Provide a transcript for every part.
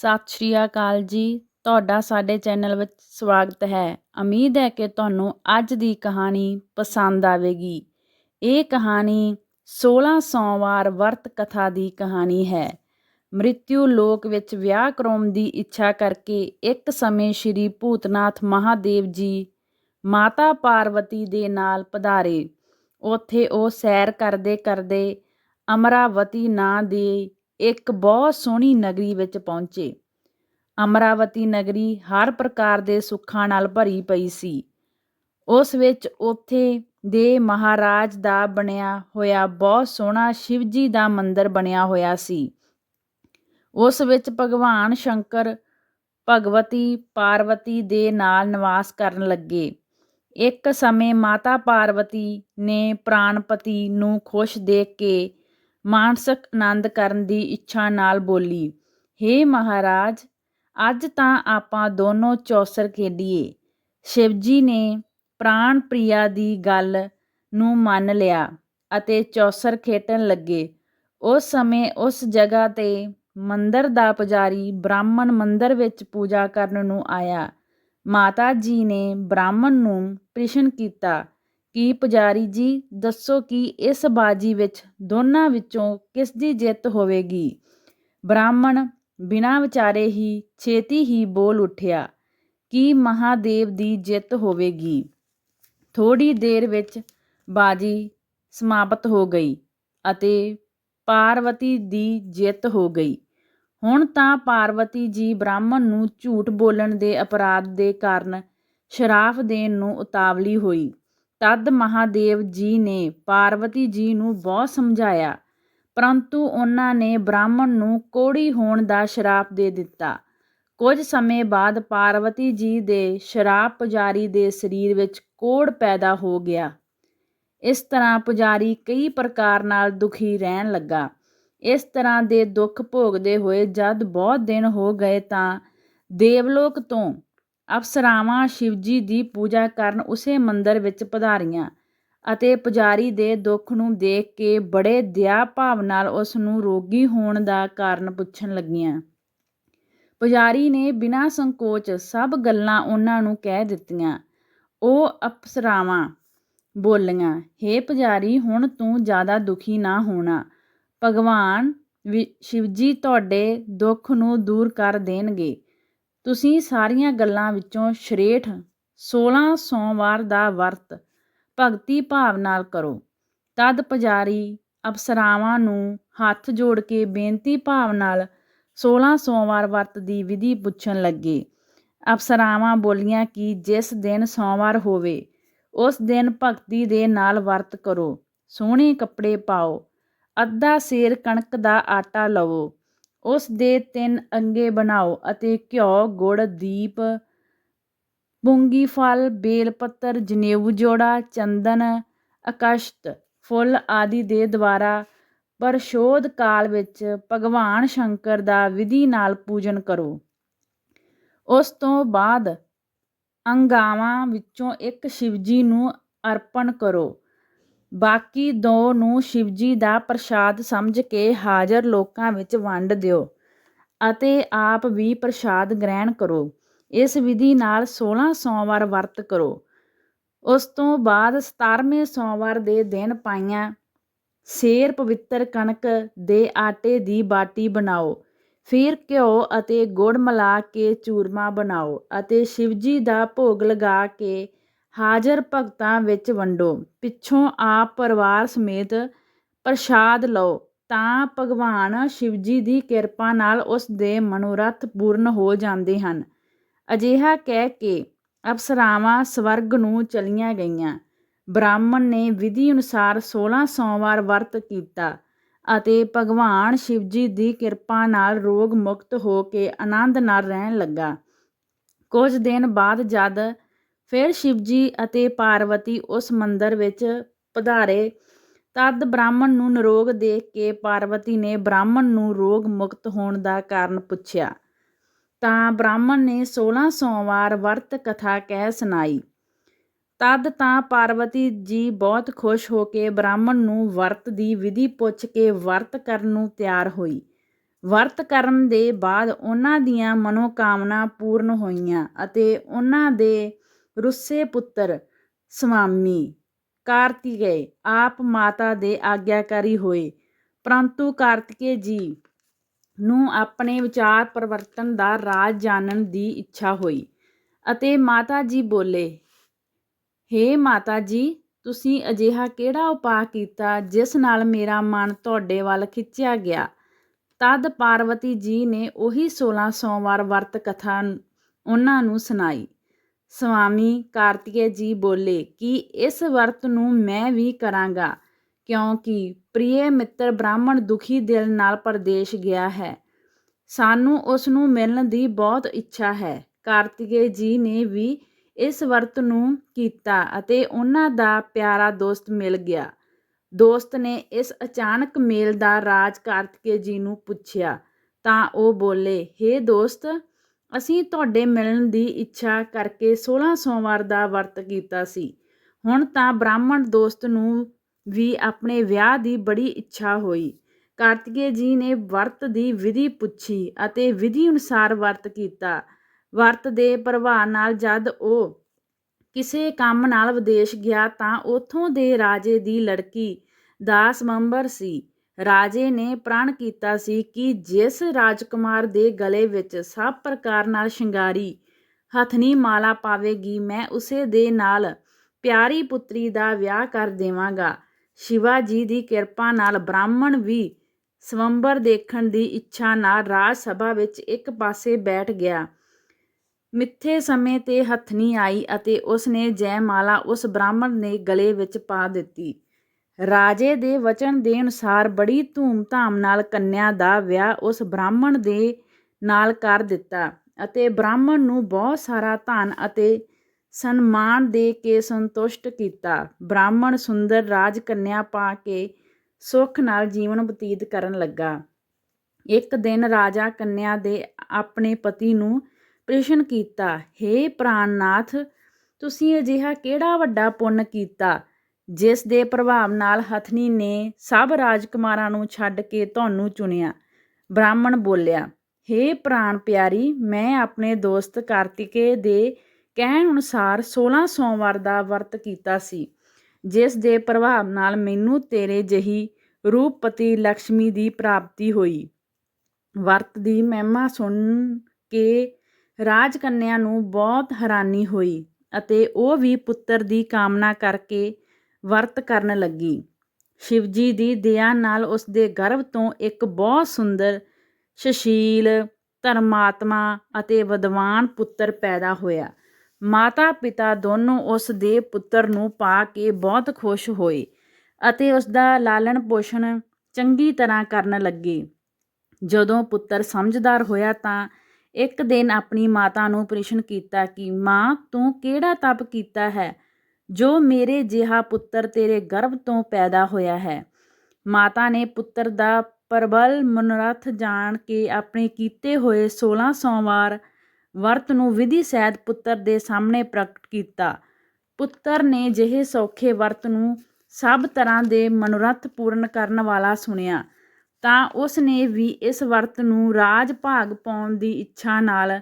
ਸਤਿ ਸ਼੍ਰੀ ਅਕਾਲ ਜੀ। ਤੁਹਾਡਾ ਸਾਡੇ ਚੈਨਲ ਵਿੱਚ ਸਵਾਗਤ ਹੈ। ਉਮੀਦ ਹੈ ਕਿ ਤੁਹਾਨੂੰ ਅੱਜ ਦੀ ਕਹਾਣੀ ਪਸੰਦ ਆਵੇਗੀ। ਇਹ ਕਹਾਣੀ 16 ਸੋਮਵਾਰ ਵਰਤ ਕਥਾ ਦੀ ਕਹਾਣੀ ਹੈ। ਮ੍ਰਿਤਿੂ ਲੋਕ ਵਿੱਚ ਵਿਆਹ ਕਰਾਉਣ ਦੀ ਇੱਛਾ ਕਰਕੇ ਇੱਕ ਸਮੇਂ ਸ਼੍ਰੀ ਭੂਤਨਾਥ ਮਹਾਦੇਵ ਜੀ ਮਾਤਾ ਪਾਰਵਤੀ ਦੇ ਨਾਲ ਪਧਾਰੇ। ਉੱਥੇ ਉਹ ਸੈਰ ਕਰਦੇ ਕਰਦੇ ਅਮਰਾਵਤੀ ਨਾਂ ਦੀ ਇੱਕ ਬਹੁਤ ਸੋਹਣੀ ਨਗਰੀ ਵਿੱਚ ਪਹੁੰਚੇ। ਅਮਰਾਵਤੀ ਨਗਰੀ ਹਰ ਪ੍ਰਕਾਰ ਦੇ ਸੁੱਖਾਂ ਨਾਲ ਭਰੀ ਪਈ ਸੀ। ਉਸ ਵਿੱਚ ਉੱਥੇ ਦੇ ਮਹਾਰਾਜ ਦਾ ਬਣਿਆ ਹੋਇਆ ਬਹੁਤ ਸੋਹਣਾ ਸ਼ਿਵਜੀ ਦਾ ਮੰਦਿਰ ਬਣਿਆ ਹੋਇਆ ਸੀ। ਉਸ ਵਿੱਚ ਭਗਵਾਨ ਸ਼ੰਕਰ, ਭਗਵਤੀ ਪਾਰਵਤੀ ਦੇ ਨਾਲ ਨਿਵਾਸ ਕਰਨ ਲੱਗੇ। ਇੱਕ ਸਮੇਂ ਮਾਤਾ ਪਾਰਵਤੀ ਨੇ ਪ੍ਰਾਣਪਤੀ ਨੂੰ ਖੁਸ਼ ਦੇਖ ਕੇ ਮਾਨਸਿਕ ਆਨੰਦ ਕਰਨ ਦੀ ਇੱਛਾ ਨਾਲ ਬੋਲੀ, ਹੇ ਮਹਾਰਾਜ, ਅੱਜ ਤਾਂ ਆਪਾਂ ਦੋਨੋਂ ਚੌਸਰ ਖੇਡੀਏ। ਸ਼ਿਵਜੀ ਨੇ ਪ੍ਰਾਣ ਪ੍ਰਿਆ ਦੀ ਗੱਲ ਨੂੰ ਮੰਨ ਲਿਆ ਅਤੇ ਚੌਸਰ ਖੇਡਣ ਲੱਗੇ। ਉਸ ਸਮੇਂ ਉਸ ਜਗ੍ਹਾ ਤੇ ਮੰਦਰ ਦਾ ਪੁਜਾਰੀ ਬ੍ਰਾਹਮਣ ਮੰਦਰ ਵਿੱਚ ਪੂਜਾ ਕਰਨ ਨੂੰ ਆਇਆ। ਮਾਤਾ ਜੀ ਨੇ ਬ੍ਰਾਹਮਣ ਨੂੰ ਪ੍ਰਸ਼ਨ ਕੀਤਾ ਕੀ ਪੁਜਾਰੀ ਜੀ, ਦੱਸੋ ਕਿ ਇਸ ਬਾਜੀ ਵਿੱਚ ਦੋਨਾਂ ਵਿੱਚੋਂ ਕਿਸ ਦੀ ਜਿੱਤ ਹੋਵੇਗੀ? ਬ੍ਰਾਹਮਣ ਬਿਨਾਂ ਵਿਚਾਰੇ ਹੀ ਛੇਤੀ ਹੀ ਬੋਲ ਉੱਠਿਆ, ਕਿ ਮਹਾਦੇਵ ਦੀ ਜਿੱਤ ਹੋਵੇਗੀ? ਥੋੜੀ ਦੇਰ ਵਿੱਚ ਬਾਜੀ ਸਮਾਪਤ ਹੋ ਗਈ ਅਤੇ ਪਾਰਵਤੀ ਦੀ ਜਿੱਤ ਹੋ ਗਈ। ਹੁਣ ਤਾਂ ਪਾਰਵਤੀ ਜੀ ਬ੍ਰਾਹਮਣ ਨੂੰ ਝੂਠ ਬੋਲਣ ਦੇ ਅਪਰਾਧ ਦੇ ਕਾਰਨ ਸ਼ਰਾਫ ਦੇਣ ਨੂੰ ਉਤਾਵਲੀ ਹੋਈ। ਤਦ ਮਹਾਦੇਵ ਜੀ ਨੇ ਪਾਰਵਤੀ ਜੀ ਨੂੰ ਬਹੁਤ ਸਮਝਾਇਆ, ਪਰੰਤੂ ਉਹਨਾਂ ਨੇ ਬ੍ਰਾਹਮਣ ਨੂੰ ਕੋੜੀ ਹੋਣ ਦਾ ਸ਼ਰਾਪ ਦੇ ਦਿੱਤਾ। ਕੁਝ ਸਮੇਂ ਬਾਅਦ ਪਾਰਵਤੀ ਜੀ ਦੇ ਸ਼ਰਾਪ ਪੁਜਾਰੀ ਦੇ ਸਰੀਰ ਵਿੱਚ ਕੋੜ ਪੈਦਾ ਹੋ ਗਿਆ। ਇਸ ਤਰ੍ਹਾਂ ਪੁਜਾਰੀ ਕਈ ਪ੍ਰਕਾਰ ਨਾਲ ਦੁਖੀ ਰਹਿਣ ਲੱਗਾ। ਇਸ ਤਰ੍ਹਾਂ ਦੇ ਦੁੱਖ ਭੋਗਦੇ ਹੋਏ ਜਦ ਬਹੁਤ ਦਿਨ ਹੋ ਗਏ ਤਾਂ ਦੇਵਲੋਕ ਤੋਂ ਅਪਸਰਾਵਾਂ ਸ਼ਿਵਜੀ ਦੀ ਪੂਜਾ ਕਰਨ ਉਸੇ ਮੰਦਰ ਵਿੱਚ ਪਧਾਰੀਆਂ ਅਤੇ ਪੁਜਾਰੀ ਦੇ ਦੁੱਖ ਨੂੰ ਦੇਖ ਕੇ ਬੜੇ ਦਇਆ ਭਾਵ ਨਾਲ ਉਸ ਨੂੰ ਰੋਗੀ ਹੋਣ ਦਾ ਕਾਰਨ ਪੁੱਛਣ ਲੱਗੀਆਂ। ਪੁਜਾਰੀ ਨੇ ਬਿਨਾਂ ਸੰਕੋਚ ਸਭ ਗੱਲਾਂ ਉਹਨਾਂ ਨੂੰ ਕਹਿ ਦਿੱਤੀਆਂ। ਉਹ ਅਪਸਰਾਵਾਂ ਬੋਲੀਆਂ हे ਪੁਜਾਰੀ, ਹੁਣ ਤੂੰ ਜ਼ਿਆਦਾ ਦੁਖੀ ਨਾ ਹੋਣਾ। ਭਗਵਾਨ ਸ਼ਿਵਜੀ ਤੁਹਾਡੇ ਦੁੱਖ ਨੂੰ ਦੂਰ ਕਰ ਦੇਣਗੇ। ਤੁਸੀਂ ਸਾਰੀਆਂ ਗੱਲਾਂ ਵਿੱਚੋਂ ਸ਼੍ਰੇਠ 16 ਸੋਮਵਾਰ ਦਾ ਵਰਤ ਭਗਤੀ ਭਾਵ ਨਾਲ ਕਰੋ। ਤਦ ਪੁਜਾਰੀ ਅਪਸਰਾਵਾਂ ਨੂੰ ਹੱਥ ਜੋੜ ਕੇ ਬੇਨਤੀ ਭਾਵ ਨਾਲ 16 ਸੋਮਵਾਰ ਵਰਤ ਦੀ ਵਿਧੀ ਪੁੱਛਣ ਲੱਗੇ। ਅਪਸਰਾਵਾਂ ਬੋਲੀਆਂ ਕਿ ਜਿਸ ਦਿਨ ਸੋਮਵਾਰ ਹੋਵੇ, ਉਸ ਦਿਨ ਭਗਤੀ ਦੇ ਨਾਲ ਵਰਤ ਕਰੋ, ਸੋਹਣੇ ਕੱਪੜੇ ਪਾਓ, ਅੱਧਾ ਸੇਰ ਕਣਕ ਦਾ ਆਟਾ ਲਵੋ। ਉਸ ਦੇ ਤਿੰਨ ਅੰਗੇ ਬਣਾਓ ਅਤੇ ਘਿਓ, ਗੁੜ, ਦੀਪ ਮੂੰਗੀ ਫਲ, ਬੇਲ ਪੱਤਰ, ਜਨੇਊ ਜੋੜਾ, ਚੰਦਨ, ਅਕਸ਼ਤ, ਫੁੱਲ ਆਦਿ ਦੇ ਦੁਆਰਾ ਪਰਸ਼ੋਧ ਕਾਲ ਵਿੱਚ ਭਗਵਾਨ ਸ਼ੰਕਰ ਦਾ ਵਿਧੀ ਨਾਲ ਪੂਜਨ ਕਰੋ। ਉਸ ਤੋਂ ਬਾਅਦ ਅੰਗਾਵਾਂ ਵਿੱਚੋਂ ਇੱਕ ਸ਼ਿਵਜੀ ਨੂੰ ਅਰਪਣ ਕਰੋ। ਬਾਕੀ ਦੋ ਨੂੰ ਸ਼ਿਵਜੀ ਦਾ ਪ੍ਰਸ਼ਾਦ ਸਮਝ ਕੇ ਹਾਜ਼ਰ ਲੋਕਾਂ ਵਿੱਚ ਵੰਡ ਦਿਓ ਅਤੇ ਆਪ ਵੀ ਪ੍ਰਸ਼ਾਦ ਗ੍ਰਹਿਣ ਕਰੋ। ਇਸ ਵਿਧੀ ਨਾਲ 16 ਸੋਮਵਾਰ ਵਰਤ ਕਰੋ। ਉਸ ਤੋਂ ਬਾਅਦ 17ਵੇਂ ਸੋਮਵਾਰ ਦੇ ਦਿਨ ਪਾਈਆਂ ਸੇਰ ਪਵਿੱਤਰ ਕਣਕ ਦੇ ਆਟੇ ਦੀ ਬਾਟੀ ਬਣਾਓ। ਫਿਰ ਘਿਓ ਅਤੇ ਗੁੜ ਮਿਲਾ ਕੇ ਚੂਰਮਾ ਬਣਾਓ ਅਤੇ ਸ਼ਿਵਜੀ ਦਾ ਭੋਗ ਲਗਾ ਕੇ ਹਾਜ਼ਰ ਭਗਤਾਂ ਵਿੱਚ ਵੰਡੋ। ਪਿੱਛੋਂ ਆਪ ਪਰਿਵਾਰ ਸਮੇਤ ਪ੍ਰਸ਼ਾਦ ਲਓ। ਤਾਂ ਭਗਵਾਨ ਸ਼ਿਵਜੀ ਦੀ ਕਿਰਪਾ ਨਾਲ ਉਸ ਦੇ ਮਨੋਰਥ ਪੂਰਨ ਹੋ ਜਾਂਦੇ ਹਨ। ਅਜਿਹਾ ਕਹਿ ਕੇ ਅਪਸਰਾਵਾਂ ਸਵਰਗ ਨੂੰ ਚਲੀਆਂ ਗਈਆਂ। ਬ੍ਰਾਹਮਣ ਨੇ ਵਿਧੀ ਅਨੁਸਾਰ 16 ਸੋਮਵਾਰ ਵਰਤ ਕੀਤਾ ਅਤੇ ਭਗਵਾਨ ਸ਼ਿਵਜੀ ਦੀ ਕਿਰਪਾ ਨਾਲ ਰੋਗ ਮੁਕਤ ਹੋ ਕੇ ਆਨੰਦ ਨਾਲ ਰਹਿਣ ਲੱਗਾ। ਕੁਝ ਦਿਨ ਬਾਅਦ ਜਦ ਫਿਰ ਸ਼ਿਵਜੀ ਅਤੇ ਪਾਰਵਤੀ ਉਸ ਮੰਦਰ ਵਿੱਚ ਪਧਾਰੇ। ਤਦ ਬ੍ਰਾਹਮਣ ਨੂੰ ਨਿਰੋਗ ਦੇਖ ਕੇ ਪਾਰਵਤੀ ਨੇ ਬ੍ਰਾਹਮਣ ਨੂੰ ਰੋਗ ਮੁਕਤ ਹੋਣ ਦਾ ਕਾਰਨ ਪੁੱਛਿਆ। ਤਾਂ ਬ੍ਰਾਹਮਣ ਨੇ 16 ਸੋਮਵਾਰ ਵਰਤ ਕਥਾ ਕਹਿ ਸੁਣਾਈ। ਤਦ ਤਾਂ ਪਾਰਵਤੀ ਜੀ ਬਹੁਤ ਖੁਸ਼ ਹੋ ਕੇ ਬ੍ਰਾਹਮਣ ਨੂੰ ਵਰਤ ਦੀ ਵਿਧੀ ਪੁੱਛ ਕੇ ਵਰਤ ਕਰਨ ਨੂੰ ਤਿਆਰ ਹੋਈ। ਵਰਤ ਕਰਨ ਦੇ ਬਾਅਦ ਉਹਨਾਂ ਦੀਆਂ ਮਨੋਕਾਮਨਾ ਪੂਰਨ ਹੋਈਆਂ ਅਤੇ ਉਹਨਾਂ ਦੇ ਰੁੱਸੇ ਪੁੱਤਰ, ਸਵਾਮੀ। ਕਾਰਤਿਕੇਯ ਆਪ ਮਾਤਾ ਦੇ ਆਗਿਆਕਾਰੀ ਹੋਏ। ਪਰੰਤੂ ਕਾਰਤਿਕੇਯ ਜੀ ਨੂੰ ਆਪਣੇ ਵਿਚਾਰ ਪਰਿਵਰਤਨ ਦਾ ਰਾਜ ਜਾਣਨ ਦੀ ਇੱਛਾ ਹੋਈ ਅਤੇ ਮਾਤਾ ਜੀ ਬੋਲੇ, ਹੇ ਮਾਤਾ ਜੀ, ਤੁਸੀਂ ਅਜਿਹਾ ਕਿਹੜਾ ਉਪਾਅ ਕੀਤਾ ਜਿਸ ਨਾਲ ਮੇਰਾ ਮਨ ਤੁਹਾਡੇ ਵੱਲ ਖਿੱਚਿਆ ਗਿਆ? ਤਦ ਪਾਰਵਤੀ ਜੀ ਨੇ ਉਹੀ 16 ਸੋਮਵਾਰ ਵਰਤ ਕਥਾ ਉਹਨਾਂ ਨੂੰ ਸੁਣਾਈ। ਸਵਾਮੀ ਕਾਰਤਿਕੇ ਜੀ ਬੋਲੇ ਕਿ ਇਸ ਵਰਤ ਨੂੰ ਮੈਂ ਵੀ ਕਰਾਂਗਾ, ਕਿਉਂਕਿ ਪ੍ਰਿਯ ਮਿੱਤਰ ਬ੍ਰਾਹਮਣ ਦੁਖੀ ਦਿਲ ਨਾਲ ਪਰਦੇਸ਼ ਗਿਆ ਹੈ। ਸਾਨੂੰ ਉਸ ਨੂੰ ਮਿਲਣ ਦੀ ਬਹੁਤ ਇੱਛਾ ਹੈ। ਕਾਰਤਿਕੇ ਜੀ ਨੇ ਵੀ ਇਸ ਵਰਤ ਨੂੰ ਕੀਤਾ ਅਤੇ ਉਹਨਾਂ ਦਾ ਪਿਆਰਾ ਦੋਸਤ ਮਿਲ ਗਿਆ। ਦੋਸਤ ਨੇ ਇਸ ਅਚਾਨਕ ਮੇਲ ਦਾ ਰਾਜ ਕਾਰਤਿਕੇ ਜੀ ਨੂੰ ਪੁੱਛਿਆ, ਤਾਂ ਉਹ ਬੋਲੇ हे ਦੋਸਤ ਅਸੀਂ ਤੁਹਾਡੇ ਮਿਲਣ ਦੀ ਇੱਛਾ ਕਰਕੇ 16 ਸੋਮਵਾਰ ਦਾ ਵਰਤ ਕੀਤਾ ਸੀ। ਹੁਣ ਤਾਂ ਬ੍ਰਾਹਮਣ ਦੋਸਤ ਨੂੰ ਵੀ ਆਪਣੇ ਵਿਆਹ ਦੀ ਬੜੀ ਇੱਛਾ ਹੋਈ। ਕਾਰਤਿਕੇ ਜੀ ਨੇ ਵਰਤ ਦੀ ਵਿਧੀ ਪੁੱਛੀ ਅਤੇ ਵਿਧੀ ਅਨੁਸਾਰ ਵਰਤ ਕੀਤਾ। ਵਰਤ ਦੇ ਪ੍ਰਭਾਵ ਨਾਲ ਜਦ ਉਹ ਕਿਸੇ ਕੰਮ ਨਾਲ ਵਿਦੇਸ਼ ਗਿਆ ਤਾਂ ਉਥੋਂ ਦੇ ਰਾਜੇ ਦੀ ਲੜਕੀ ਦਾ ਸੰਬੰਬਰ ਸੀ। ਰਾਜੇ ਨੇ ਪ੍ਰਣ ਕੀਤਾ ਸੀ ਕਿ ਜਿਸ ਰਾਜਕੁਮਾਰ ਦੇ ਗਲੇ ਵਿੱਚ ਸਭ ਪ੍ਰਕਾਰ ਨਾਲ ਸ਼ਿੰਗਾਰੀ ਹਥਨੀ ਮਾਲਾ ਪਾਵੇਗੀ, ਮੈਂ ਉਸੇ ਦੇ ਨਾਲ ਪਿਆਰੀ ਪੁੱਤਰੀ ਦਾ ਵਿਆਹ ਕਰ ਦੇਵਾਂਗਾ। ਸ਼ਿਵਾ ਜੀ ਦੀ ਕਿਰਪਾ ਨਾਲ ਬ੍ਰਾਹਮਣ ਵੀ ਸਵੰਬਰ ਦੇਖਣ ਦੀ ਇੱਛਾ ਨਾਲ ਰਾਜ ਸਭਾ ਵਿੱਚ ਇੱਕ ਪਾਸੇ ਬੈਠ ਗਿਆ। ਮਿੱਥੇ ਸਮੇਂ ਤੇ ਹਥਨੀ ਆਈ ਅਤੇ ਉਸ ਨੇ ਜੈਮਾਲਾ ਉਸ ਬ੍ਰਾਹਮਣ ਨੇ ਗਲੇ ਵਿੱਚ ਪਾ ਦਿੱਤੀ। ਰਾਜੇ ਦੇ ਵਚਨ ਦੇ ਅਨੁਸਾਰ ਬੜੀ ਧੂਮ-ਧਾਮ ਨਾਲ ਕੰਨਿਆ ਦਾ ਵਿਆਹ ਉਸ ਬ੍ਰਾਹਮਣ ਦੇ ਨਾਲ ਕਰ ਦਿੱਤਾ ਅਤੇ ਬ੍ਰਾਹਮਣ ਨੂੰ ਬਹੁਤ ਸਾਰਾ ਧਨ ਅਤੇ ਸਨਮਾਨ ਦੇ ਕੇ ਸੰਤੁਸ਼ਟ ਕੀਤਾ। ਬ੍ਰਾਹਮਣ ਸੁੰਦਰ ਰਾਜ ਕੰਨਿਆ ਪਾ ਕੇ ਸੁੱਖ ਨਾਲ ਜੀਵਨ ਬਤੀਤ ਕਰਨ ਲੱਗਾ। ਇੱਕ ਦਿਨ ਰਾਜਾ ਕੰਨਿਆ ਦੇ ਆਪਣੇ ਪਤੀ ਨੂੰ ਪ੍ਰਸ਼ਨ ਕੀਤਾ हे ਪ੍ਰਾਨਨਾਥ ਤੁਸੀਂ ਅਜਿਹਾ ਕਿਹੜਾ ਵੱਡਾ ਪੁੰਨ ਕੀਤਾ? ਜਿਸ ਦੇ ਪ੍ਰਭਾਵ ਨਾਲ ਹਥਨੀ ਨੇ ਸਭ ਰਾਜਕੁਮਾਰਾਂ ਨੂੰ ਛੱਡ ਕੇ ਤੁਹਾਨੂੰ ਚੁਣਿਆ। ਬ੍ਰਾਹਮਣ ਬੋਲਿਆ हे ਪ੍ਰਾਨ ਪਿਆਰੀ, ਮੈਂ ਆਪਣੇ ਦੋਸਤ ਕਾਰਤਿਕੇ ਦੇ ਕਹਿਣ ਅਨੁਸਾਰ 16 ਸੋਮਵਾਰ ਦਾ ਵਰਤ ਕੀਤਾ ਸੀ, ਜਿਸ ਦੇ ਪ੍ਰਭਾਵ ਨਾਲ ਮੈਨੂੰ ਤੇਰੇ ਜਹੀ ਰੂਪਪਤੀ ਲక్ష్ਮੀ ਦੀ ਪ੍ਰਾਪਤੀ ਹੋਈ। ਵਰਤ ਦੀ ਮਹਿਮਾ ਸੁਣ ਕੇ ਰਾਜਕੰਨਿਆ ਨੂੰ ਬਹੁਤ ਹੈਰਾਨੀ ਹੋਈ ਅਤੇ ਉਹ ਵੀ ਪੁੱਤਰ ਦੀ ਕਾਮਨਾ ਕਰਕੇ ਵਰਤ ਕਰਨ ਲੱਗੀ। ਸ਼ਿਵਜੀ ਦੀ ਦਇਆ ਨਾਲ ਉਸ ਦੇ ਗਰਭ ਤੋਂ ਇੱਕ ਬਹੁਤ ਸੁੰਦਰ, ਸੁਸ਼ੀਲ ਧਰਮਾਤਮਾ ਅਤੇ ਵਿਦਵਾਨ ਪੁੱਤਰ ਪੈਦਾ ਹੋਇਆ। ਮਾਤਾ ਪਿਤਾ ਦੋਨੋਂ ਉਸ ਦੇ ਪੁੱਤਰ ਨੂੰ ਪਾ ਕੇ ਬਹੁਤ ਖੁਸ਼ ਹੋਏ ਅਤੇ ਉਸ ਦਾ ਲਾਲਣ ਪੋਸ਼ਣ ਚੰਗੀ ਤਰ੍ਹਾਂ ਕਰਨ ਲੱਗੇ। ਜਦੋਂ ਪੁੱਤਰ ਸਮਝਦਾਰ ਹੋਇਆ ਤਾਂ ਇੱਕ ਦਿਨ ਆਪਣੀ ਮਾਤਾ ਨੂੰ ਪ੍ਰਸ਼ਨ ਕੀਤਾ ਕਿ, ਮਾਂ, ਤੂੰ ਕਿਹੜਾ ਤਪ ਕੀਤਾ ਹੈ? ਜੋ ਮੇਰੇ ਜਿਹਾ ਪੁੱਤਰ ਤੇਰੇ ਗਰਭ ਤੋਂ ਪੈਦਾ ਹੋਇਆ ਹੈ। ਮਾਤਾ ਨੇ ਪੁੱਤਰ ਦਾ ਪ੍ਰਬਲ ਮਨੋਰਥ ਜਾਣ ਕੇ ਆਪਣੇ ਕੀਤੇ ਹੋਏ 16 ਸੋਮਵਾਰ ਵਰਤ ਨੂੰ ਵਿਧੀ ਸਹਿਤ ਪੁੱਤਰ ਦੇ ਸਾਹਮਣੇ ਪ੍ਰਗਟ ਕੀਤਾ। ਪੁੱਤਰ ਨੇ ਜਿਹੇ ਸੌਖੇ ਵਰਤ ਨੂੰ ਸਭ ਤਰ੍ਹਾਂ ਦੇ ਮਨੋਰਥ ਪੂਰਨ ਕਰਨ ਵਾਲਾ ਸੁਣਿਆ, ਤਾਂ ਉਸ ਨੇ ਵੀ ਇਸ ਵਰਤ ਨੂੰ ਰਾਜ ਭਾਗ ਪਾਉਣ ਦੀ ਇੱਛਾ ਨਾਲ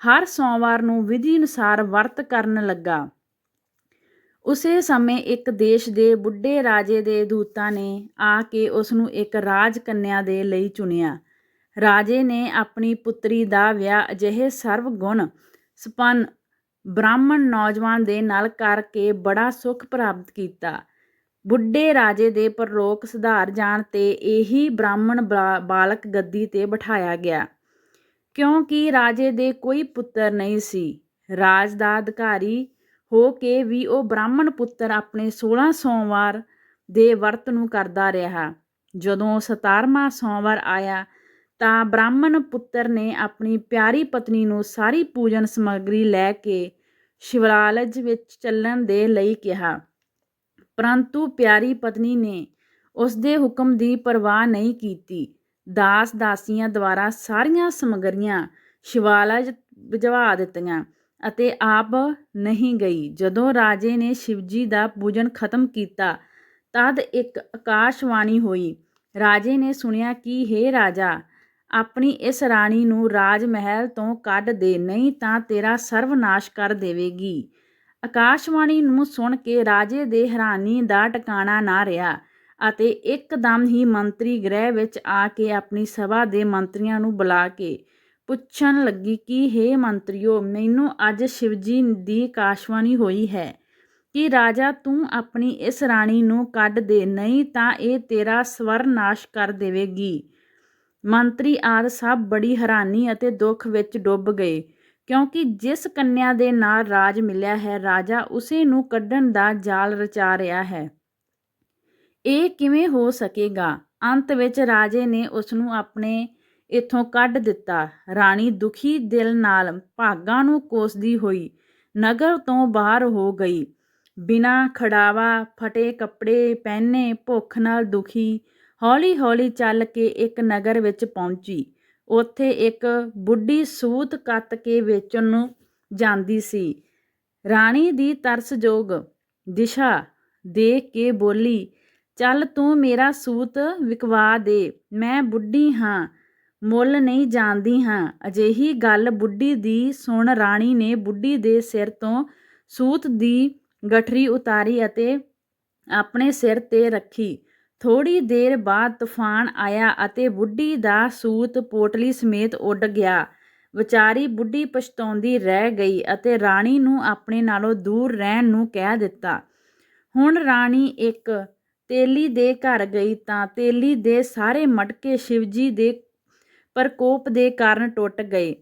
ਹਰ ਸੋਮਵਾਰ ਨੂੰ ਵਿਧੀ ਅਨੁਸਾਰ ਵਰਤ ਕਰਨ ਲੱਗਾ। ਉਸੇ ਸਮੇਂ ਇੱਕ ਦੇਸ਼ ਦੇ ਬੁੱਢੇ ਰਾਜੇ ਦੇ ਦੂਤਾਂ ਨੇ ਆ ਕੇ ਉਸ ਨੂੰ ਇੱਕ ਰਾਜ ਕੰਨਿਆ ਦੇ ਲਈ ਚੁਣਿਆ। ਰਾਜੇ ਨੇ ਆਪਣੀ ਪੁੱਤਰੀ ਦਾ ਵਿਆਹ ਅਜਿਹੇ ਸਰਵ ਗੁਣ ਸੰਪੰਨ, ਬ੍ਰਾਹਮਣ ਨੌਜਵਾਨ ਦੇ ਨਾਲ ਕਰਕੇ ਬੜਾ ਸੁੱਖ ਪ੍ਰਾਪਤ ਕੀਤਾ। ਬੁੱਢੇ ਰਾਜੇ ਦੇ ਪਰਲੋਕ ਸੁਧਾਰ ਜਾਣ ਤੇ ਇਹੀ ਬ੍ਰਾਹਮਣ ਬਾਲਕ ਗੱਦੀ ਤੇ ਬਿਠਾਇਆ ਗਿਆ। ਕਿਉਂਕਿ ਰਾਜੇ ਦੇ ਕੋਈ ਪੁੱਤਰ ਨਹੀਂ ਸੀ। ਰਾਜ ਦਾ ਅਧਿਕਾਰੀ ਹੋ ਕੇ ਵੀ ਉਹ ਬ੍ਰਾਹਮਣ ਪੁੱਤਰ ਆਪਣੇ 16 ਸੋਮਵਾਰ ਦੇ ਵਰਤ ਨੂੰ ਕਰਦਾ ਰਿਹਾ। ਜਦੋਂ 17ਵਾਂ ਸੋਮਵਾਰ ਆਇਆ ਤਾਂ ਬ੍ਰਾਹਮਣ ਪੁੱਤਰ ਨੇ ਆਪਣੀ ਪਿਆਰੀ ਪਤਨੀ ਨੂੰ ਸਾਰੀ ਪੂਜਨ ਸਮੱਗਰੀ ਲੈ ਕੇ ਸ਼ਿਵਲਾਲਜ ਵਿੱਚ ਚੱਲਣ ਦੇ ਲਈ ਕਿਹਾ। ਪਰੰਤੂ ਪਿਆਰੀ ਪਤਨੀ ਨੇ ਉਸ ਦੇ ਹੁਕਮ ਦੀ ਪਰਵਾਹ ਨਹੀਂ ਕੀਤੀ। ਦਾਸ ਦਾਸੀਆਂ ਦੁਆਰਾ ਸਾਰੀਆਂ ਸਮਗਰੀਆਂ ਸ਼ਿਵਾਲਜ ਭਜਵਾ ਦਿੱਤੀਆਂ। ਅਤੇ ਆਪ ਨਹੀਂ ਗਈ। ਜਦੋਂ ਰਾਜੇ ਨੇ ਸ਼ਿਵਜੀ ਦਾ ਪੂਜਨ ਖਤਮ ਕੀਤਾ, ਤਦ ਇੱਕ ਆਕਾਸ਼ਵਾਣੀ ਹੋਈ। ਰਾਜੇ ਨੇ ਸੁਣਿਆ ਕਿ हे ਰਾਜਾ, ਆਪਣੀ ਇਸ ਰਾਣੀ ਨੂੰ ਰਾਜ ਮਹਿਲ ਤੋਂ ਕੱਢ ਦੇ, ਨਹੀਂ ਤਾਂ ਤੇਰਾ ਸਰਵਨਾਸ਼ ਕਰ ਦੇਵੇਗੀ। ਆਕਾਸ਼ਵਾਣੀ ਨੂੰ ਸੁਣ ਕੇ ਰਾਜੇ ਦੇ ਹੈਰਾਨੀ ਦਾ ਟਿਕਾਣਾ ਨਾ ਰਿਹਾ ਅਤੇ ਇੱਕਦਮ ਹੀ ਮੰਤਰੀ ਗ੍ਰਹਿ ਵਿੱਚ ਆ ਕੇ ਆਪਣੀ ਸਭਾ ਦੇ ਮੰਤਰੀਆਂ ਨੂੰ ਬੁਲਾ ਕੇ ਪੁੱਛਣ ਲੱਗੀ ਕਿ, ਹੇ ਮੰਤਰੀਓ, ਮੈਨੂੰ ਅੱਜ ਸ਼ਿਵਜੀ ਦੀ ਆਕਾਸ਼ਵਾਣੀ ਹੋਈ ਹੈ ਕਿ ਰਾਜਾ ਤੂੰ ਆਪਣੀ ਇਸ ਰਾਣੀ ਨੂੰ ਕੱਢ ਦੇ, ਨਹੀਂ ਤਾਂ ਇਹ ਤੇਰਾ ਸਵਰਨਾਸ਼ ਕਰ ਦੇਵੇਗੀ। ਮੰਤਰੀ ਆਦ ਸਭ ਬੜੀ ਹੈਰਾਨੀ ਅਤੇ ਦੁੱਖ ਵਿੱਚ ਡੁੱਬ ਗਏ, ਕਿਉਂਕਿ ਜਿਸ ਕੰਨਿਆ ਦੇ ਨਾਲ ਰਾਜ ਮਿਲਿਆ ਹੈ, ਰਾਜਾ ਉਸੇ ਨੂੰ ਕੱਢਣ ਦਾ ਜਾਲ ਰਚਾ ਰਿਹਾ ਹੈ। ਇਹ ਕਿਵੇਂ ਹੋ ਸਕੇਗਾ? ਅੰਤ ਵਿੱਚ ਰਾਜੇ ਨੇ ਉਸ ਨੂੰ ਆਪਣੇ ਇੱਥੋਂ ਕੱਢ ਦਿੱਤਾ। ਰਾਣੀ ਦੁਖੀ ਦਿਲ ਨਾਲ ਭਾਗਾਂ ਨੂੰ ਕੋਸਦੀ ਹੋਈ, ਨਗਰ ਤੋਂ ਬਾਹਰ ਹੋ ਗਈ। ਬਿਨਾਂ ਖੜਾਵਾ, ਫਟੇ ਕੱਪੜੇ, ਪਹਿਨੇ ਭੁੱਖ ਨਾਲ ਦੁਖੀ, ਹੌਲੀ-ਹੌਲੀ ਚੱਲ ਕੇ ਇੱਕ ਨਗਰ ਵਿੱਚ ਪਹੁੰਚੀ। ਉੱਥੇ ਇੱਕ ਬੁੱਢੀ ਸੂਤ ਕੱਤ ਕੇ ਵੇਚਣ ਨੂੰ ਜਾਂਦੀ ਸੀ। ਰਾਣੀ ਦੀ ਤਰਸਯੋਗ ਦਿਸ਼ਾ ਦੇਖ ਕੇ ਬੋਲੀ, ਚੱਲ ਤੂੰ ਮੇਰਾ ਸੂਤ ਵਿਕਵਾ ਦੇ, ਮੈਂ ਬੁੱਢੀ ਹਾਂ। ਮੁੱਲ ਨਹੀਂ ਜਾਣਦੀ ਹਾਂ। ਅਜਿਹੀ ਗੱਲ ਬੁੱਢੀ ਦੀ ਸੁਣ ਰਾਣੀ ਨੇ ਬੁੱਢੀ ਦੇ ਸਿਰ ਤੋਂ ਸੂਤ ਦੀ ਗਠਰੀ ਉਤਾਰੀ ਅਤੇ ਆਪਣੇ ਸਿਰ ਤੇ ਰੱਖੀ। ਥੋੜੀ ਦੇਰ ਬਾਅਦ ਤੂਫਾਨ ਆਇਆ ਅਤੇ ਬੁੱਢੀ ਦਾ ਸੂਤ ਪੋਟਲੀ ਸਮੇਤ ਉੱਡ ਗਿਆ। ਵਿਚਾਰੀ ਬੁੱਢੀ ਪਛਤਾਉਂਦੀ ਰਹਿ ਗਈ ਅਤੇ ਰਾਣੀ ਨੂੰ ਆਪਣੇ ਨਾਲੋਂ ਦੂਰ ਰਹਿਣ ਨੂੰ ਕਹਿ ਦਿੱਤਾ। ਹੁਣ ਰਾਣੀ ਇੱਕ ਤੇਲੀ ਦੇ ਘਰ ਗਈ ਤਾਂ ਤੇਲੀ ਦੇ ਸਾਰੇ ਮਟਕੇ ਸ਼ਿਵਜੀ ਦੇ ਪ੍ਰਕੋਪ ਦੇ ਕਾਰਨ ਟੁੱਟ ਗਏ।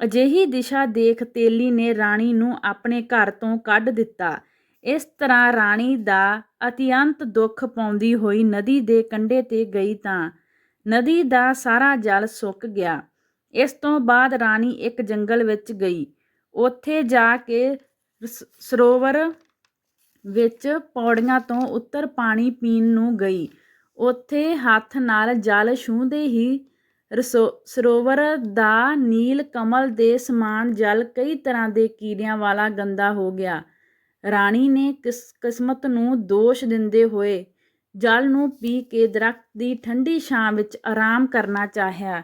ਅਜਿਹੀ ਦਿਸ਼ਾ ਦੇਖ ਤੇਲੀ ਨੇ ਰਾਣੀ ਨੂੰ ਆਪਣੇ ਘਰ ਤੋਂ ਕੱਢ ਦਿੱਤਾ। ਇਸ ਤਰ੍ਹਾਂ ਰਾਣੀ ਦਾ ਅਤਿਅੰਤ ਦੁੱਖ ਪਾਉਂਦੀ ਹੋਈ ਨਦੀ ਦੇ ਕੰਢੇ ਤੇ ਗਈ ਤਾਂ ਨਦੀ ਦਾ ਸਾਰਾ ਜਲ ਸੁੱਕ ਗਿਆ। ਇਸ ਤੋਂ ਬਾਅਦ ਰਾਣੀ ਇੱਕ ਜੰਗਲ ਵਿੱਚ ਗਈ। ਉੱਥੇ ਜਾ ਕੇ ਸਰੋਵਰ ਵਿੱਚ ਪੌੜੀਆਂ ਤੋਂ ਉੱਤਰ ਪਾਣੀ ਪੀਣ ਨੂੰ ਗਈ। ਉੱਥੇ ਹੱਥ ਨਾਲ ਜਲ ਛੂਹਦੇ ਹੀ ਰਸੋ- ਸਰੋਵਰ ਦਾ ਨੀਲ ਕਮਲ ਦੇ ਸਮਾਨ ਜਲ ਕਈ ਤਰ੍ਹਾਂ ਦੇ ਕੀੜਿਆਂ ਵਾਲਾ ਗੰਦਾ ਹੋ ਗਿਆ। ਰਾਣੀ ਨੇ ਕਿਸ, ਕਿਸਮਤ ਨੂੰ ਦੋਸ਼ ਦਿੰਦੇ ਹੋਏ ਜਲ ਨੂੰ ਪੀ ਕੇ ਦਰਖਤ ਦੀ ਠੰਡੀ ਛਾਂ ਵਿੱਚ ਆਰਾਮ ਕਰਨਾ ਚਾਹਿਆ।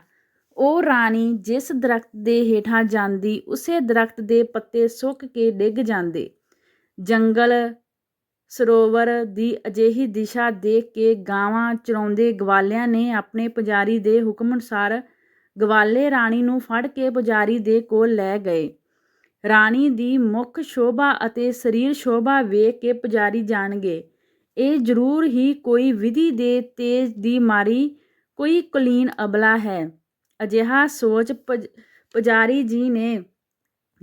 ਉਹ ਰਾਣੀ ਜਿਸ ਦਰਖਤ ਦੇ ਹੇਠਾਂ ਜਾਂਦੀ, ਉਸੇ ਦਰਖਤ ਦੇ ਪੱਤੇ ਸੁੱਕ ਕੇ ਡਿੱਗ ਜਾਂਦੇ। ਜੰਗਲ ਸਰੋਵਰ ਦੀ ਅਜਿਹੀ ਦਿਸ਼ਾ ਦੇਖ ਕੇ ਗਾਵਾਂ ਚਰਾਉਂਦੇ ਗਵਾਲਿਆਂ ਨੇ ਆਪਣੇ ਪੁਜਾਰੀ ਦੇ ਹੁਕਮ ਅਨੁਸਾਰ ਗਵਾਲੇ ਰਾਣੀ ਨੂੰ ਫੜ ਕੇ ਪੁਜਾਰੀ ਦੇ ਕੋਲ ਲੈ ਗਏ। ਰਾਣੀ ਦੀ ਮੁੱਖ ਸ਼ੋਭਾ ਅਤੇ ਸਰੀਰ ਸ਼ੋਭਾ ਵੇਖ ਕੇ ਪੁਜਾਰੀ ਜਾਣਗੇ। ਇਹ ਜ਼ਰੂਰ ਹੀ ਕੋਈ ਵਿਧੀ ਦੇ ਤੇਜ ਦੀ ਮਾਰੀ, ਕੋਈ ਕੁਲੀਨ ਅਬਲਾ ਹੈ। ਅਜਿਹਾ ਸੋਚ ਪੁਜ- ਪੁਜਾਰੀ ਜੀ ਨੇ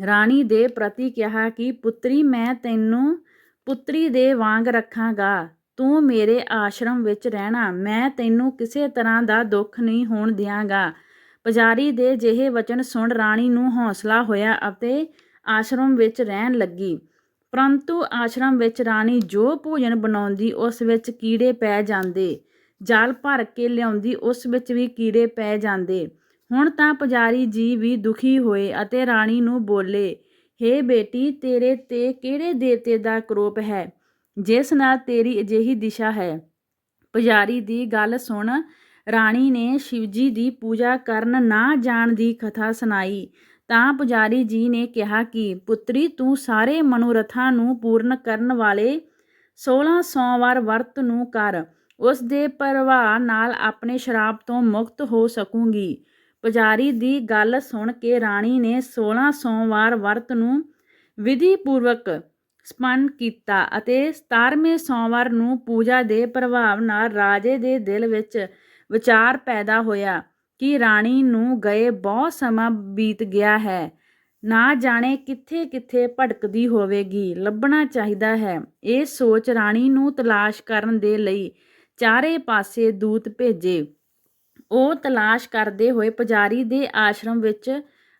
ਰਾਣੀ ਦੇ ਪ੍ਰਤੀ ਕਿਹਾ ਕਿ, ਪੁੱਤਰੀ, ਮੈਂ ਤੈਨੂੰ ਪੁੱਤਰੀ ਦੇ ਵਾਂਗ ਰੱਖਾਂਗਾ। ਤੂੰ ਮੇਰੇ ਆਸ਼ਰਮ ਵਿੱਚ ਰਹਿਣਾ। ਮੈਂ ਤੈਨੂੰ ਕਿਸੇ ਤਰ੍ਹਾਂ ਦਾ ਦੁੱਖ ਨਹੀਂ ਹੋਣ ਦਿਆਂਗਾ। ਪੁਜਾਰੀ ਦੇ ਜਿਹੇ ਵਚਨ ਸੁਣ ਰਾਣੀ ਨੂੰ ਹੌਸਲਾ ਹੋਇਆ ਅਤੇ ਆਸ਼ਰਮ ਵਿੱਚ ਰਹਿਣ ਲੱਗੀ। ਪਰੰਤੂ ਆਸ਼ਰਮ ਵਿੱਚ ਰਾਣੀ ਜੋ ਭੋਜਨ ਬਣਾਉਂਦੀ, ਉਸ ਵਿੱਚ ਕੀੜੇ ਪੈ ਜਾਂਦੇ। ਜਲ ਭਰ ਕੇ ਲਿਆਉਂਦੀ, ਉਸ ਵਿੱਚ ਵੀ ਕੀੜੇ ਪੈ ਜਾਂਦੇ। ਹੁਣ ਤਾਂ ਪੁਜਾਰੀ ਜੀ ਵੀ ਦੁਖੀ ਹੋਏ ਅਤੇ ਰਾਣੀ ਨੂੰ ਬੋਲੇ ਹੇ ਬੇਟੀ, ਤੇਰੇ ਤੇ ਕਿਹੜੇ ਦੇਵਤੇ ਦਾ ਕਰੋਪ ਹੈ? ਜਿਸ ਨਾਲ ਤੇਰੀ ਅਜਿਹੀ ਦਿਸ਼ਾ ਹੈ। ਪੁਜਾਰੀ ਦੀ ਗੱਲ ਸੁਣ। ਰਾਣੀ ਨੇ ਸ਼ਿਵਜੀ ਦੀ ਪੂਜਾ ਕਰਨ ਨਾ ਜਾਣ ਦੀ ਕਥਾ ਸੁਣਾਈ। ਤਾਂ ਪੁਜਾਰੀ ਜੀ ਨੇ ਕਿਹਾ ਕਿ, ਪੁੱਤਰੀ, ਤੂੰ ਸਾਰੇ ਮਨੋਰਥਾਂ ਨੂੰ ਪੂਰਨ ਕਰਨ ਵਾਲੇ 16 ਸੋਮਵਾਰ ਵਰਤ ਨੂੰ ਕਰ। ਉਸ ਦੇ ਪ੍ਰਭਾਵ ਨਾਲ ਆਪਣੇ ਸ਼ਰਾਪ ਤੋਂ ਮੁਕਤ ਹੋ ਸਕੂਗੀ। ਪੁਜਾਰੀ ਦੀ ਗੱਲ ਸੁਣ ਕੇ ਰਾਣੀ ਨੇ 16 ਸੋਮਵਾਰ ਵਰਤ ਨੂੰ ਵਿਧੀ ਪੂਰਵਕ ਸਪੰਨ ਕੀਤਾ ਅਤੇ 17ਵੇਂ ਸੋਮਵਾਰ ਨੂੰ ਪੂਜਾ ਦੇ ਪ੍ਰਭਾਵ ਨਾਲ ਰਾਜੇ ਦੇ ਦਿਲ ਵਿੱਚ ਵਿਚਾਰ ਪੈਦਾ ਹੋਇਆ ਕਿ ਰਾਣੀ ਨੂੰ ਗਏ ਬਹੁਤ ਸਮਾਂ ਬੀਤ ਗਿਆ ਹੈ। ਨਾ ਜਾਣੇ ਕਿੱਥੇ ਕਿੱਥੇ ਭਟਕਦੀ ਹੋਵੇਗੀ, ਲੱਭਣਾ ਚਾਹੀਦਾ ਹੈ। ਇਹ ਸੋਚ ਰਾਣੀ ਨੂੰ ਤਲਾਸ਼ ਕਰਨ ਦੇ ਲਈ ਚਾਰੇ ਪਾਸੇ ਦੂਤ ਭੇਜੇ। ਉਹ ਤਲਾਸ਼ ਕਰਦੇ ਹੋਏ ਪੁਜਾਰੀ ਦੇ ਆਸ਼ਰਮ ਵਿੱਚ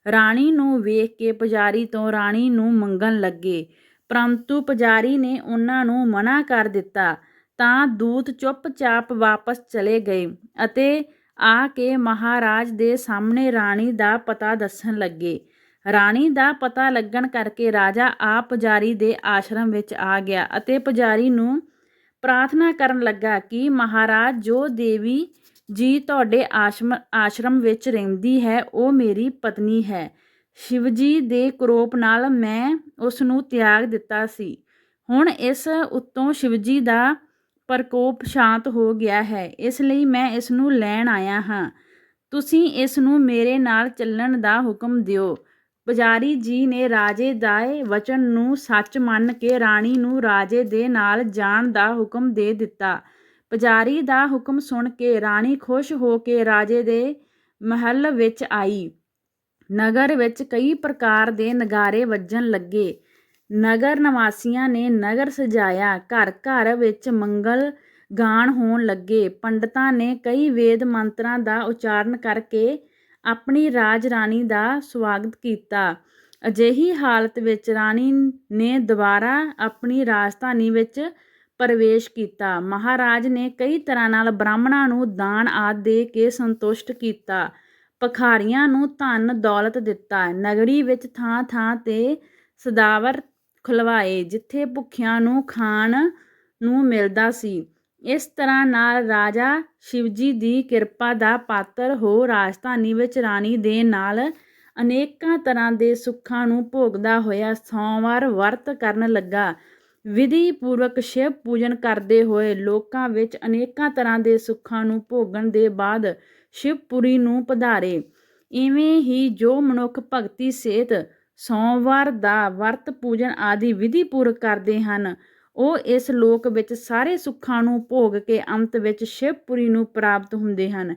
ਰਾਣੀ ਨੂੰ ਵੇਖ ਕੇ ਪੁਜਾਰੀ ਤੋਂ ਰਾਣੀ ਨੂੰ ਮੰਗਣ ਲੱਗੇ। ਪਰੰਤੂ ਪੁਜਾਰੀ ਨੇ ਉਹਨਾਂ ਨੂੰ ਮਨਾ ਕਰ ਦਿੱਤਾ, ਤਾਂ ਦੂਤ ਚੁੱਪਚਾਪ ਵਾਪਸ ਚਲੇ ਗਏ ਅਤੇ ਆ ਕੇ ਮਹਾਰਾਜ ਦੇ ਸਾਹਮਣੇ ਰਾਣੀ ਦਾ ਪਤਾ ਦੱਸਣ ਲੱਗੇ। ਰਾਣੀ ਦਾ ਪਤਾ ਲੱਗਣ ਕਰਕੇ ਰਾਜਾ ਆਪ ਪੁਜਾਰੀ ਦੇ ਆਸ਼ਰਮ ਵਿੱਚ ਆ ਗਿਆ ਅਤੇ ਪੁਜਾਰੀ ਨੂੰ ਪ੍ਰਾਰਥਨਾ ਕਰਨ ਲੱਗਾ ਕਿ ਮਹਾਰਾਜ ਜੋ ਦੇਵੀ ਜੀ ਤੁਹਾਡੇ ਆਸ਼ਮ, ਆਸ਼ਰਮ ਵਿੱਚ ਰਹਿੰਦੀ ਹੈ, ਉਹ ਮੇਰੀ ਪਤਨੀ ਹੈ। ਸ਼ਿਵਜੀ ਦੇ ਕਰੋਪ ਨਾਲ ਮੈਂ ਉਸ ਨੂੰ ਤਿਆਗ ਦਿੱਤਾ ਸੀ। ਹੁਣ ਇਸ ਉੱਤੋਂ ਸ਼ਿਵਜੀ ਦਾ ਪ੍ਰਕੋਪ ਸ਼ਾਂਤ ਹੋ ਗਿਆ ਹੈ। ਇਸ ਲਈ ਮੈਂ ਇਸ ਨੂੰ ਲੈਣ ਆਇਆ ਹਾਂ। ਤੁਸੀਂ ਇਸ ਨੂੰ ਮੇਰੇ ਨਾਲ ਚੱਲਣ ਦਾ ਹੁਕਮ ਦਿਓ। ਪੁਜਾਰੀ ਜੀ ਨੇ ਰਾਜੇ ਦਾ ਵਚਨ ਨੂੰ ਸੱਚ ਮੰਨ ਕੇ ਰਾਣੀ ਨੂੰ ਰਾਜੇ ਦੇ ਨਾਲ ਜਾਣ ਦਾ ਹੁਕਮ ਦੇ ਦਿੱਤਾ। ਪੁਜਾਰੀ ਦਾ ਹੁਕਮ ਸੁਣ ਕੇ ਰਾਣੀ ਖੁਸ਼ ਹੋ ਕੇ ਰਾਜੇ ਦੇ ਮਹਿਲ ਵਿੱਚ ਆਈ। ਨਗਰ ਵਿੱਚ ਕਈ ਪ੍ਰਕਾਰ ਦੇ ਨਗਾਰੇ ਵੱਜਣ ਲੱਗੇ। ਨਗਰ ਨਿਵਾਸੀਆਂ ਨੇ ਨਗਰ ਸਜਾਇਆ। ਘਰ ਘਰ ਵਿੱਚ ਮੰਗਲ ਗਾਣ ਹੋਣ ਲੱਗੇ। ਪੰਡਤਾਂ ਨੇ ਕਈ ਵੇਦ ਮੰਤਰਾਂ ਦਾ ਉਚਾਰਨ ਕਰਕੇ ਆਪਣੀ ਰਾਜ ਰਾਣੀ ਦਾ ਸਵਾਗਤ ਕੀਤਾ। ਅਜਿਹੀ ਹਾਲਤ ਵਿੱਚ ਰਾਣੀ ਨੇ ਦੁਬਾਰਾ ਆਪਣੀ ਰਾਜਧਾਨੀ ਵਿੱਚ ਪ੍ਰਵੇਸ਼ ਕੀਤਾ। ਮਹਾਰਾਜ ਨੇ ਕਈ ਤਰ੍ਹਾਂ ਨਾਲ ਬ੍ਰਾਹਮਣਾਂ ਨੂੰ ਦਾਨ ਆਦਿ ਦੇ ਕੇ ਸੰਤੁਸ਼ਟ ਕੀਤਾ। ਪਖਾਰੀਆਂ ਨੂੰ ਧਨ ਦੌਲਤ ਦਿੱਤਾ। ਨਗਰੀ ਵਿੱਚ ਥਾਂ ਥਾਂ ਤੇ ਸਦਾਵਰ ਖੁਲਵਾਏ, ਜਿੱਥੇ ਭੁੱਖਿਆਂ ਨੂੰ ਖਾਣ ਨੂੰ ਮਿਲਦਾ ਸੀ। ਇਸ ਤਰ੍ਹਾਂ ਨਾਲ ਰਾਜਾ ਸ਼ਿਵਜੀ ਦੀ ਕਿਰਪਾ ਦਾ ਪਾਤਰ ਹੋ ਰਾਜਧਾਨੀ ਵਿੱਚ ਰਾਣੀ ਦੇ ਨਾਲ ਅਨੇਕਾਂ ਤਰ੍ਹਾਂ ਦੇ ਸੁੱਖਾਂ ਨੂੰ ਭੋਗਦਾ ਹੋਇਆ ਸੋਮਵਾਰ ਵਰਤ ਕਰਨ ਲੱਗਾ। ਵਿਧੀ ਪੂਰਵਕ ਸ਼ਿਵ ਪੂਜਨ ਕਰਦੇ ਹੋਏ ਲੋਕਾਂ ਵਿੱਚ ਅਨੇਕਾਂ ਤਰ੍ਹਾਂ ਦੇ ਸੁੱਖਾਂ ਨੂੰ ਭੋਗਣ ਦੇ ਬਾਅਦ ਸ਼ਿਵਪੁਰੀ ਨੂੰ ਪਧਾਰੇ। ਇਵੇਂ ਹੀ ਜੋ ਮਨੁੱਖ ਭਗਤੀ ਸੇਤ ਸੋਮਵਾਰ ਦਾ ਵਰਤ ਪੂਜਨ ਆਦਿ ਵਿਧੀ ਪੂਰਵਕ ਕਰਦੇ ਹਨ, ਉਹ ਇਸ ਲੋਕ ਵਿੱਚ ਸਾਰੇ ਸੁੱਖਾਂ ਨੂੰ ਭੋਗ ਕੇ ਅੰਤ ਵਿੱਚ ਸ਼ਿਵਪੁਰੀ ਨੂੰ ਪ੍ਰਾਪਤ ਹੁੰਦੇ ਹਨ।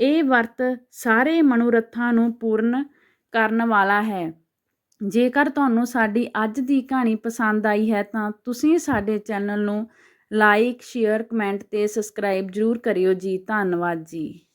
ਇਹ ਵਰਤ ਸਾਰੇ ਮਨੋਰਥਾਂ ਨੂੰ ਪੂਰਨ ਕਰਨ ਵਾਲਾ ਹੈ। ਜੇਕਰ ਤੁਹਾਨੂੰ ਸਾਡੀ ਅੱਜ ਦੀ ਕਹਾਣੀ ਪਸੰਦ ਆਈ ਹੈ, ਤਾਂ ਤੁਸੀਂ ਸਾਡੇ ਚੈਨਲ ਨੂੰ ਲਾਈਕ ਸ਼ੇਅਰ ਕਮੈਂਟ ਤੇ ਸਬਸਕ੍ਰਾਈਬ ਜ਼ਰੂਰ ਕਰਿਓ ਜੀ। ਧੰਨਵਾਦ ਜੀ।